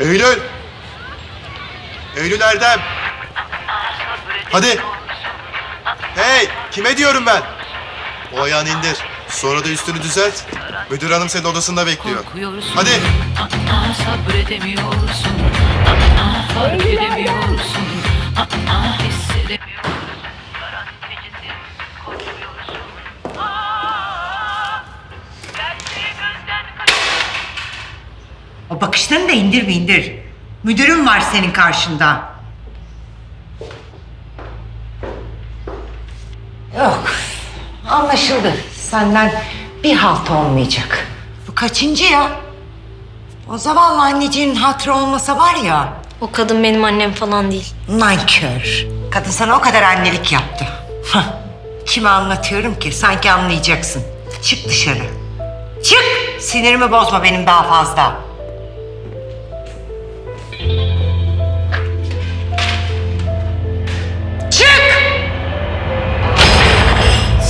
Eylül! Eylül Erdem! Hadi! Hey! Kime diyorum ben? O ayağını indir. Sonra da üstünü düzelt. Müdür hanım senin odasında bekliyor. Korkuyorsun. Hadi! Aa, sabredemiyorsun. Aa, fark edemiyorsun. Aa, hissedemiyorsun. O bakışlarını da indirme indir. Müdürüm var senin karşında. Yok. Anlaşıldı. Senden bir halt olmayacak. Bu kaçıncı ya? O zavallı anneciğin hatırı olmasa var ya. O kadın benim annem falan değil. Nankör. Kadın sana o kadar annelik yaptı. Hah. Kime anlatıyorum ki? Sanki anlayacaksın. Çık dışarı. Çık! Sinirimi bozma benim daha fazla.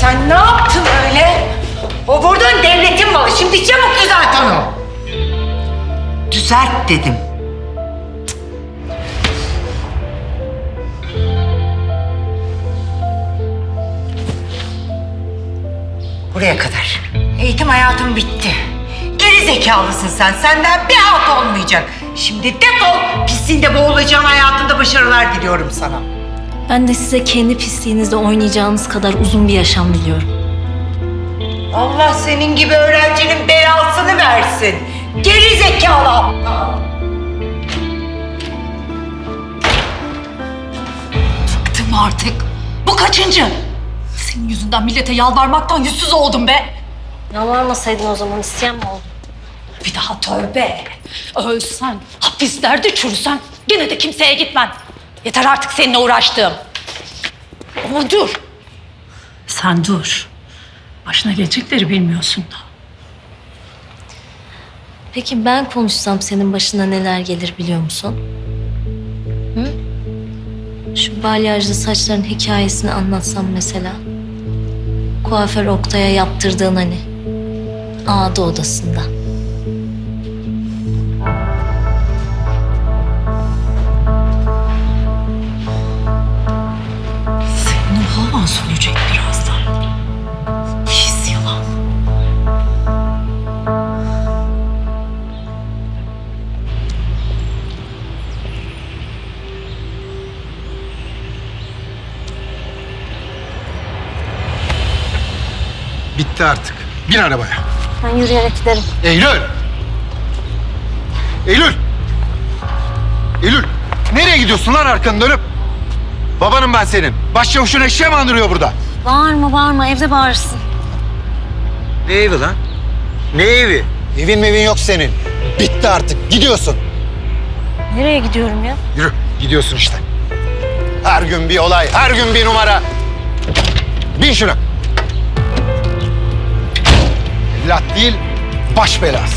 Sen ne yaptın öyle? O vurduğun devletin malı. Şimdi çabuk düzelt onu. Düzelt dedim. Buraya kadar. Eğitim hayatım bitti. Geri zekalısın sen. Senden bir halt olmayacak. Şimdi defol. Pisliğinde boğulacağın hayatında başarılar diliyorum sana. Ben de size kendi pisliğinizde oynayacağınız kadar uzun bir yaşam diliyorum. Allah senin gibi öğrencinin belasını versin. Geri zekalı aptal. Bıktım artık. Bu kaçıncı? Senin yüzünden millete yalvarmaktan yüzsüz oldum be. Yalvarmasaydın o zaman isteyen mi oldu? Bir daha tövbe. Ölsen, hapislerde çürüsen gene de kimseye gitmem. Yeter artık seninle uğraştığım. Ama dur. Sen dur. Başına gelecekleri bilmiyorsun da. Peki ben konuşsam senin başına neler gelir biliyor musun? Hı? Şu balyajlı saçların hikayesini anlatsam mesela. Kuaför Oktay'a yaptırdığın hani. Ağda odasında. Bitti artık. Bin arabaya. Ben yürüyerek giderim. Eylül! Eylül! Eylül! Nereye gidiyorsun lan arkanı dönüp? Babanım ben senin. Başçavuşun eşeğe mi andırıyor burada? Bağırma bağırma evde bağırırsın. Ne evi lan? Ne evi? Evin mevin yok senin. Bitti artık. Gidiyorsun. Nereye gidiyorum ya? Yürü. Gidiyorsun işte. Her gün bir olay, her gün bir numara. Bin şuna. Evlat değil, baş belası.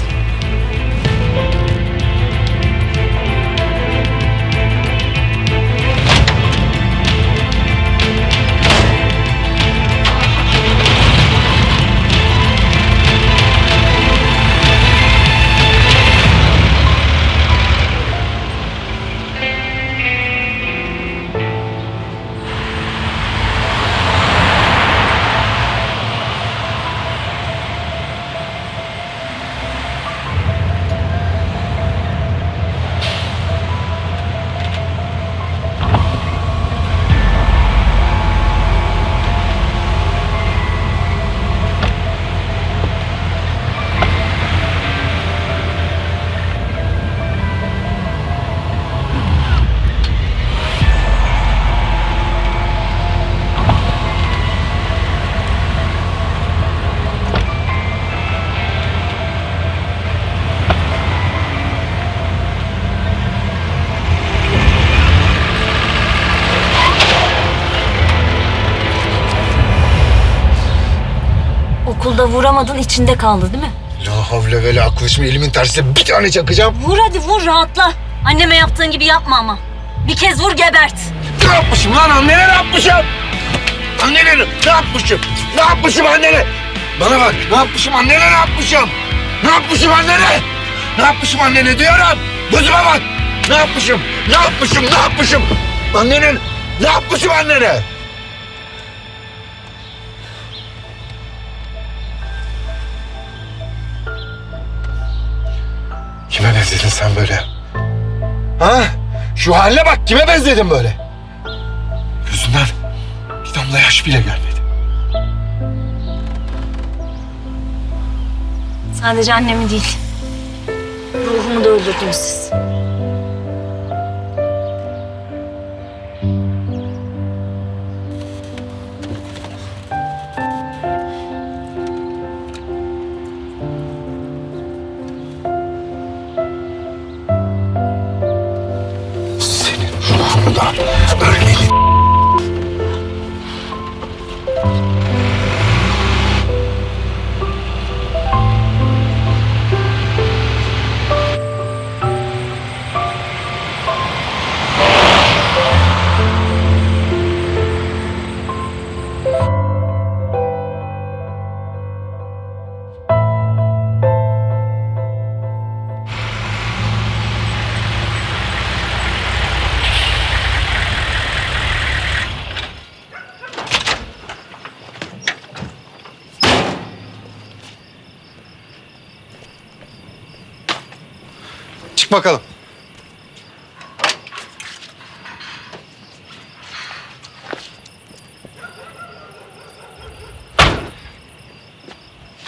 Okulda vuramadın içinde kaldı değil mi? La havle ve la kuvvet. Şimdi elimin tersiyle bir tane çakacağım. Vur hadi vur rahatla. Anneme yaptığın gibi yapma ama. Bir kez vur gebert. Ne yapmışım lan annene ne yapmışım? Annene ne yapmışım? Ne yapmışım annene? Bana bak ne yapmışım annene ne yapmışım? Ne yapmışım annene? Ne yapmışım annene diyorum? Gözüme bak! Ne yapmışım? Ne yapmışım? Ne yapmışım? Annenin... Ne yapmışım annene? Benzedin sen böyle? Ha? Şu haline bak kime benzedin böyle? Gözünden bir damla yaş bile gelmedi. Sadece annemi değil. Ruhumu da öldürdünüz siz. Çık bakalım.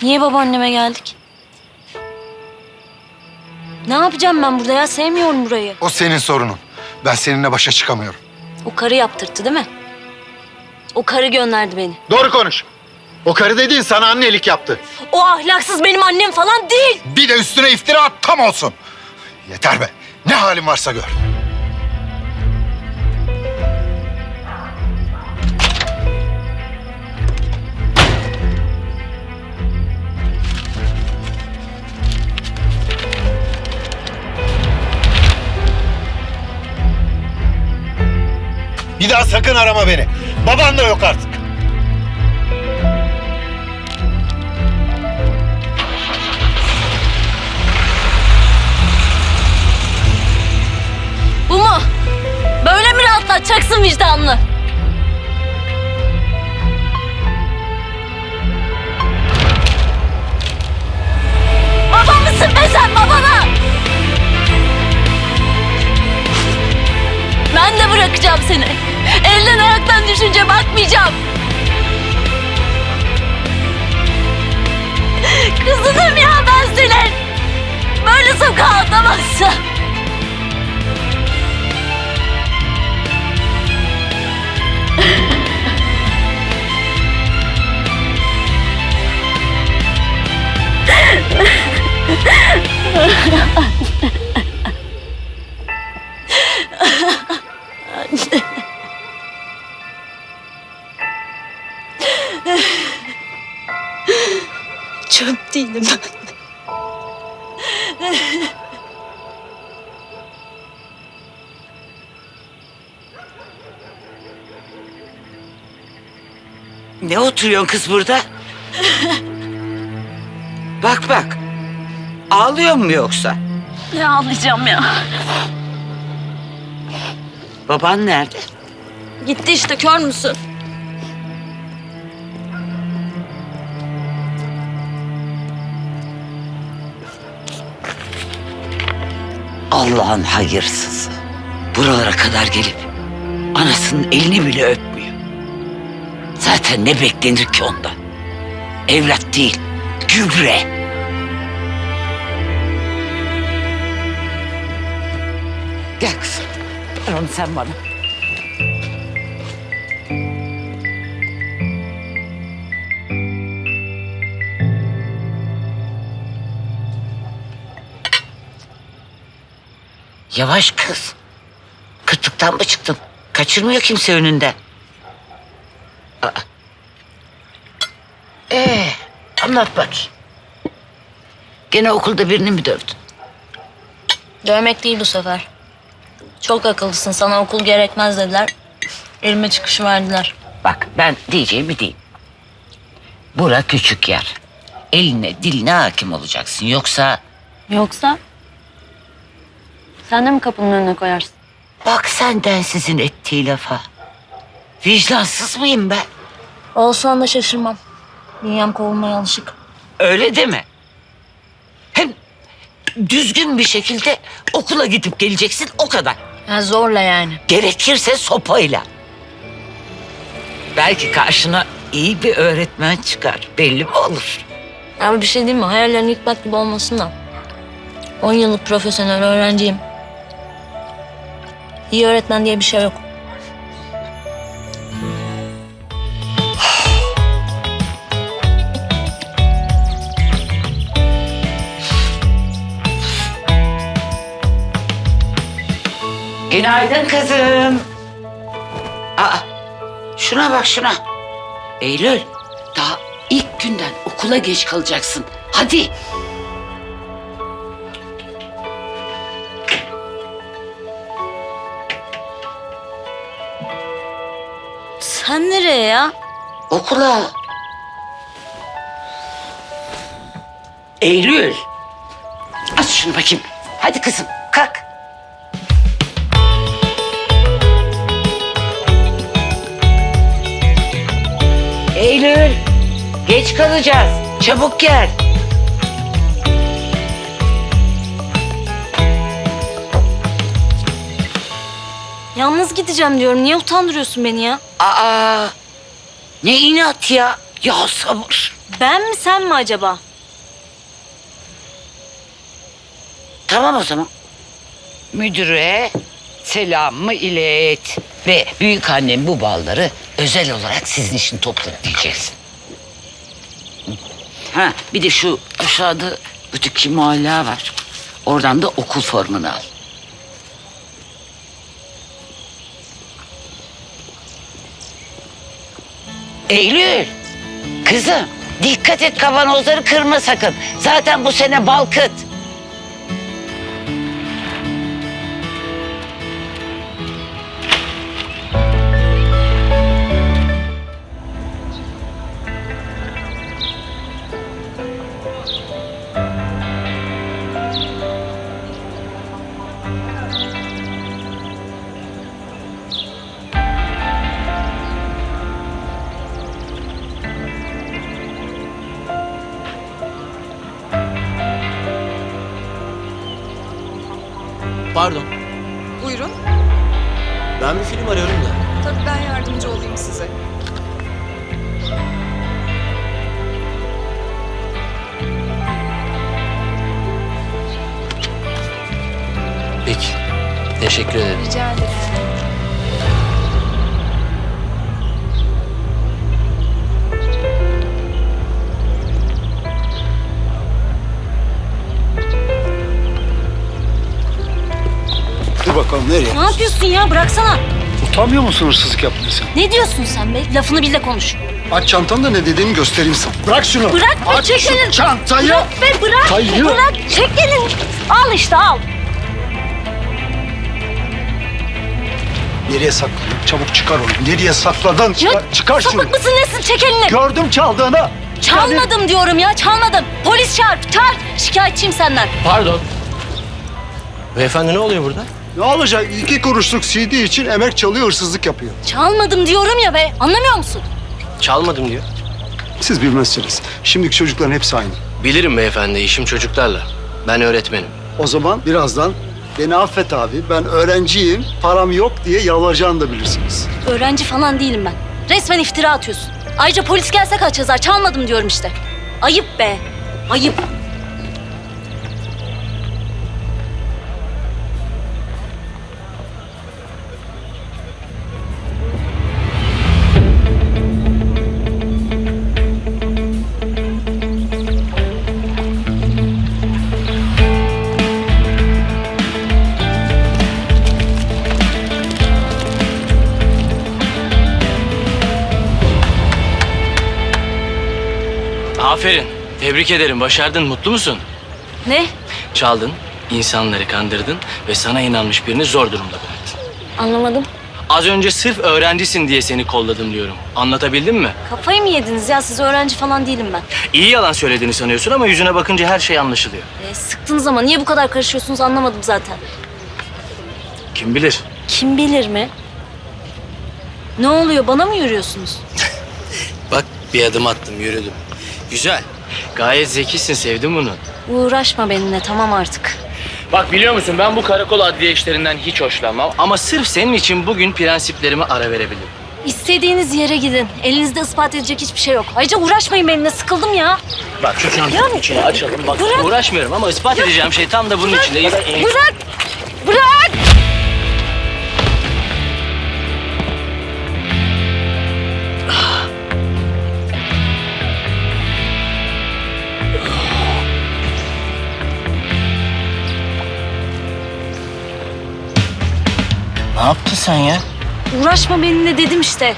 Niye babaanneme geldik? Ne yapacağım ben burada ya? Sevmiyorum burayı. O senin sorunun. Ben seninle başa çıkamıyorum. O karı yaptırttı değil mi? O karı gönderdi beni. Doğru konuş. O karı dediğin sana annelik yaptı. O ahlaksız benim annem falan değil. Bir de üstüne iftira at tam olsun. Yeter be. Ne halin varsa gör. Bir daha sakın arama beni. Baban da yok artık. Bu mu? Böyle mi rahatlatacaksın vicdanını? Baba mısın be sen babana? Ben de bırakacağım seni. Elden ayaktan düşünce bakmayacağım. Kızınım ya ben. Böyle sokağa atamazsın. Ne oturuyorsun kız burada? bak bak. Ağlıyor mu yoksa? Ne ağlayacağım ya. Baban nerede? Gitti işte kör müsün? Allah'ın hayırsızı. Buralara kadar gelip anasının elini bile öpmüyor. Zaten ne beklenir ki ondan? Evlat değil, gübre. Gel kızım. Ver onu sen bana. Yavaş kız. Kıtlıktan mı çıktın? Kaçırmıyor kimse önünden. Aa. Ee, anlat bakayım. Gene okulda birini mi dövdün? Dövmek değil bu sefer. Çok akıllısın sana okul gerekmez dediler. Elime çıkışı verdiler. Bak ben diyeceğimi diyeyim. Bura küçük yer. Eline diline hakim olacaksın. Yoksa Yoksa Sen de mi kapının önüne koyarsın? Bak senden sizin ettiği lafa. Vicdansız mıyım ben? Olsan da şaşırmam. Dünyam kovulmaya alışık. Öyle deme. Hem düzgün bir şekilde okula gidip geleceksin o kadar. Ya zorla yani. Gerekirse sopayla. Belki karşına iyi bir öğretmen çıkar. Belli mi olur? Ama bir şey değil mi? Hayallerin hikmet gibi olmasın da. 10 yıllık profesyonel öğrenciyim. İyi öğretmen diye bir şey yok. Günaydın kızım. Aa, şuna bak şuna. Eylül, daha ilk günden okula geç kalacaksın. Hadi. Sen nereye ya? Okula. Eylül. Aç şunu bakayım. Hadi kızım Geç kalacağız. Çabuk gel. Yalnız gideceğim diyorum. Niye utandırıyorsun beni ya? Aa. Ne inat ya. Ya sabır. Ben mi sen mi acaba? Tamam o zaman. Müdüre selamımı ilet. Ve büyük annem bu balları özel olarak sizin için topladı diyeceksin. Ha bir de şu aşağıda öteki mahalle var. Oradan da okul formunu al. Eylül. Kızım dikkat et kavanozları kırma sakın. Zaten bu sene bal Teşekkür ederim. Rica ederim. Dur bakalım nereye? Ne yapıyorsun ya? Bıraksana. Utanmıyor musun hırsızlık yapmaya sen? Ne diyorsun sen be? Lafını bil de konuş. Aç çantanı da ne dediğini göstereyim sana. Bırak şunu. Bırak be, Aç çek şu elini. çantayı. Bırak be bırak. Hayır. Bırak. Çek elini. Al işte al. Nereye sakladın? Çabuk çıkar onu. Nereye sakladın? Çıkar, çıkar şunu. sapık mısın nesin? Çek elini. Gördüm çaldığını. Çalmadım diyorum ya çalmadım. Polis çağır. Çağır. Şikayetçiyim senden. Pardon. Beyefendi ne oluyor burada? Ne olacak? İki kuruşluk CD için emek çalıyor, hırsızlık yapıyor. Çalmadım diyorum ya be. Anlamıyor musun? Çalmadım diyor. Siz bilmezsiniz. Şimdiki çocukların hepsi aynı. Bilirim beyefendi işim çocuklarla. Ben öğretmenim. O zaman birazdan beni affet abi, ben öğrenciyim, param yok diye yalvaracağını da bilirsiniz. Öğrenci falan değilim ben. Resmen iftira atıyorsun. Ayrıca polis gelse kaç yazar? Çalmadım diyorum işte. Ayıp be. Ayıp. Aferin. Tebrik ederim. Başardın. Mutlu musun? Ne? Çaldın, insanları kandırdın ve sana inanmış birini zor durumda bıraktın. Anlamadım. Az önce sırf öğrencisin diye seni kolladım diyorum. Anlatabildim mi? Kafayı mı yediniz ya? Siz öğrenci falan değilim ben. İyi yalan söylediğini sanıyorsun ama yüzüne bakınca her şey anlaşılıyor. E, sıktınız ama niye bu kadar karışıyorsunuz anlamadım zaten. Kim bilir? Kim bilir mi? Ne oluyor? Bana mı yürüyorsunuz? Bak bir adım attım yürüdüm. Güzel. Gayet zekisin sevdim bunu. Uğraşma benimle tamam artık. Bak biliyor musun ben bu karakol adliye işlerinden hiç hoşlanmam. Ama sırf senin için bugün prensiplerime ara verebilirim. İstediğiniz yere gidin. Elinizde ispat edecek hiçbir şey yok. Ayrıca uğraşmayın benimle sıkıldım ya. Bak şu çantanın içine açalım. Bak uğraşmıyorum ama ispat edeceğim şey tam da bunun içinde. Bırak! Bırak! Ne yaptın sen ya? Uğraşma benimle dedim işte.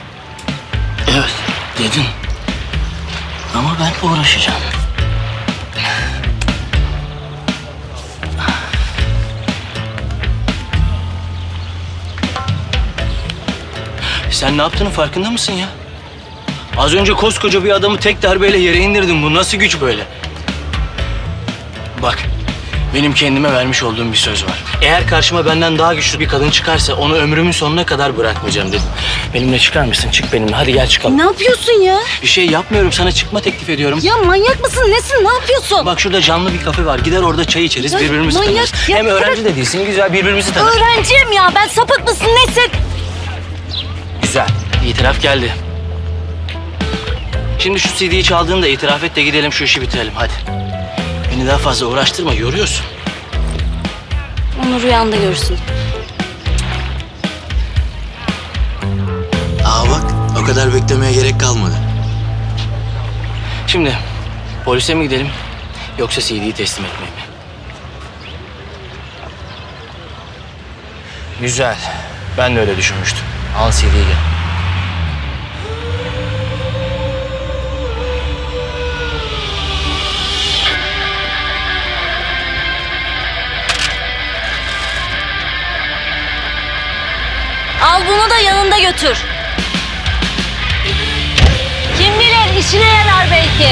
Evet dedin. Ama ben uğraşacağım. Sen ne yaptığının farkında mısın ya? Az önce koskoca bir adamı tek darbeyle yere indirdin. Bu nasıl güç böyle? Bak, benim kendime vermiş olduğum bir söz var. Eğer karşıma benden daha güçlü bir kadın çıkarsa onu ömrümün sonuna kadar bırakmayacağım dedim. Benimle çıkar mısın? Çık benimle. Hadi gel çıkalım. Ne yapıyorsun ya? Bir şey yapmıyorum. Sana çıkma teklif ediyorum. Ya manyak mısın? Nesin? Ne yapıyorsun? Bak şurada canlı bir kafe var. Gider orada çay içeriz, Ya birbirimizi manyak, tanırız. ya Hem öğrenci de değilsin, güzel birbirimizi tanırız. Öğrenciyim ya. Ben sapık mısın? Nesin? Güzel. İtiraf geldi. Şimdi şu CD'yi çaldığında itiraf et de gidelim şu işi bitirelim hadi. Beni daha fazla uğraştırma, yoruyorsun. Onu rüyanda görürsün. Aa bak, o kadar beklemeye gerek kalmadı. Şimdi polise mi gidelim yoksa CD'yi teslim etmeye mi? Güzel. Ben de öyle düşünmüştüm. Al CD'yi gel. Götür. Kim bilir işine yarar belki.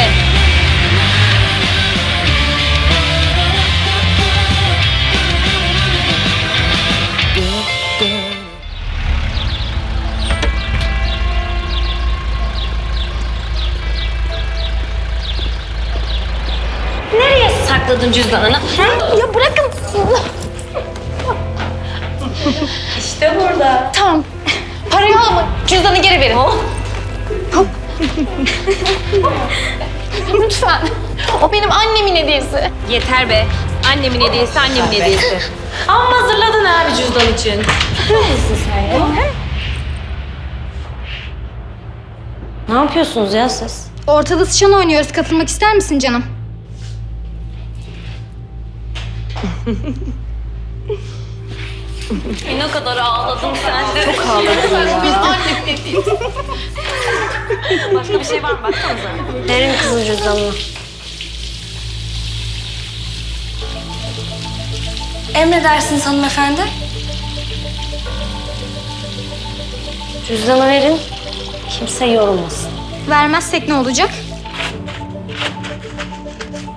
Nereye sakladın cüzdanını? Ha? Ya bırakın. işte burada. Tamam. Parayı alma. Cüzdanı geri verin. Lütfen. O benim annemin hediyesi. Yeter be. Annemin hediyesi, annemin hediyesi. Amma hazırladın abi cüzdan için. Ne yapıyorsunuz ya siz? Ortada sıçan oynuyoruz. Katılmak ister misin canım? ne kadar ağladın sen de. Çok ağladın ya. Biz Başka bir şey var mı? Baksanıza. Verin kızın cüzdanını. Emredersiniz hanımefendi. Cüzdanı verin. Kimse yorulmasın. Vermezsek ne olacak?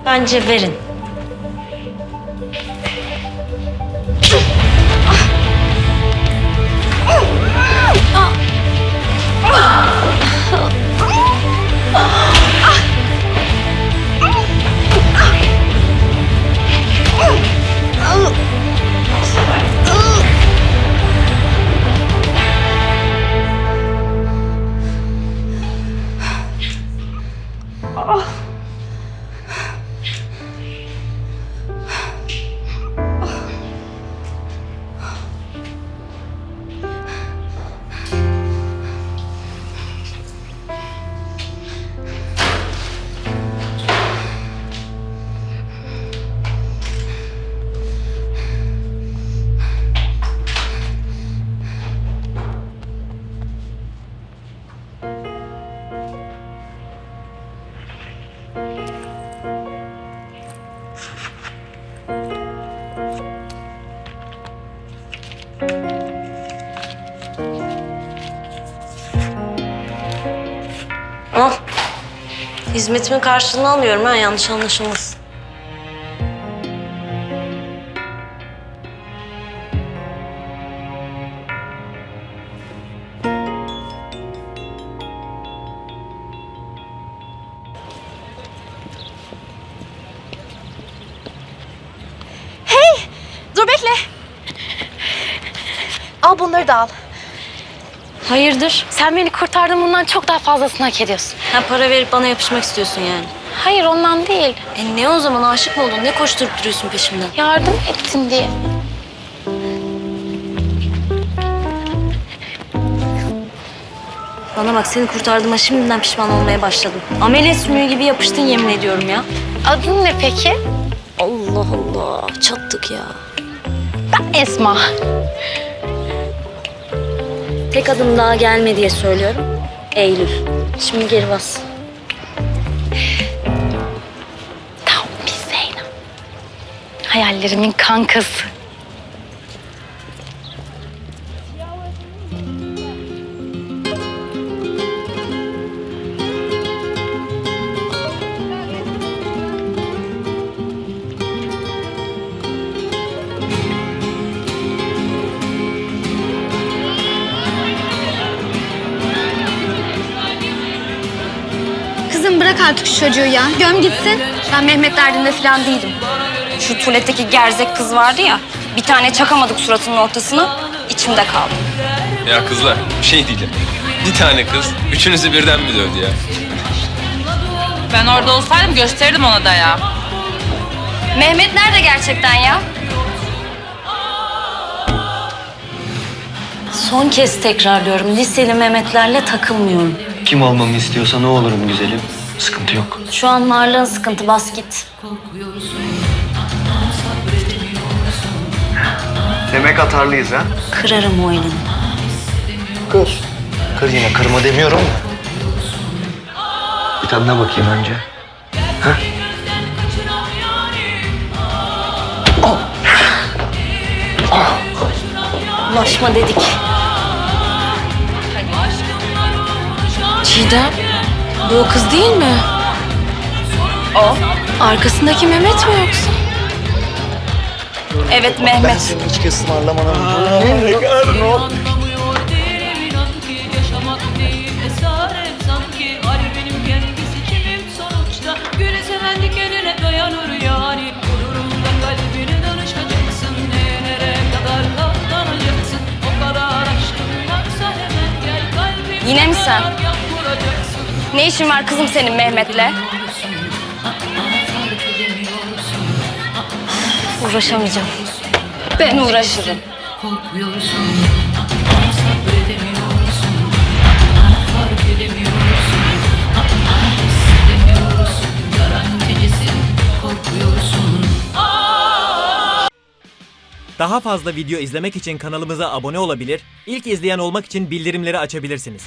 Bence verin. Al. Hizmetimin karşılığını alıyorum ha yanlış anlaşılmasın. Al. Hayırdır? Sen beni kurtardın bundan çok daha fazlasını hak ediyorsun. Ha para verip bana yapışmak istiyorsun yani. Hayır ondan değil. E ne o zaman aşık mı oldun? Ne koşturup duruyorsun peşimden? Yardım ettin diye. Bana bak seni kurtardığıma şimdiden pişman olmaya başladım. Amele sümüğü gibi yapıştın yemin ediyorum ya. Adın ne peki? Allah Allah çattık ya. Ben Esma. Tek adım daha gelme diye söylüyorum. Eylül. Şimdi geri bas. Tam bir Zeynep. Hayallerimin kankası. Artık şu çocuğu ya. Göm gitsin. Ben Mehmet derdinde falan değilim. Şu tuvaletteki gerzek kız vardı ya. Bir tane çakamadık suratının ortasına. içimde kaldı. Ya kızlar bir şey diyeceğim. Bir tane kız üçünüzü birden mi dövdü ya? Ben orada olsaydım gösterirdim ona da ya. Mehmet nerede gerçekten ya? Son kez tekrarlıyorum. Liseli Mehmetlerle takılmıyorum. Kim olmamı istiyorsa ne olurum güzelim. Sıkıntı yok. Şu an varlığın sıkıntı bas git. Demek atarlıyız ha? Kırarım o elini. Kır. Kır yine kırma demiyorum da. Bir tadına bakayım önce. Ulaşma dedik. Çiğdem, bu o kız değil mi? O. Arkasındaki Mehmet mi yoksa? Evet Mehmet. Senin içki ısmarlamana Anlamıyor değilim inan ki yaşamak değil esaret sanki Kalbinin kendisi kimim sonuçta Güle seven dikenine dayanır yani Gururumda kalbine danışacaksın Nereye kadar katlanacaksın O kadar aşkım varsa hemen gel kalbim Yine mi sen? vuracaksın Ne işin var kızım senin Mehmet'le? Uğraşamayacağım. Ben uğraşırım. Daha fazla video izlemek için kanalımıza abone olabilir, ilk izleyen olmak için bildirimleri açabilirsiniz.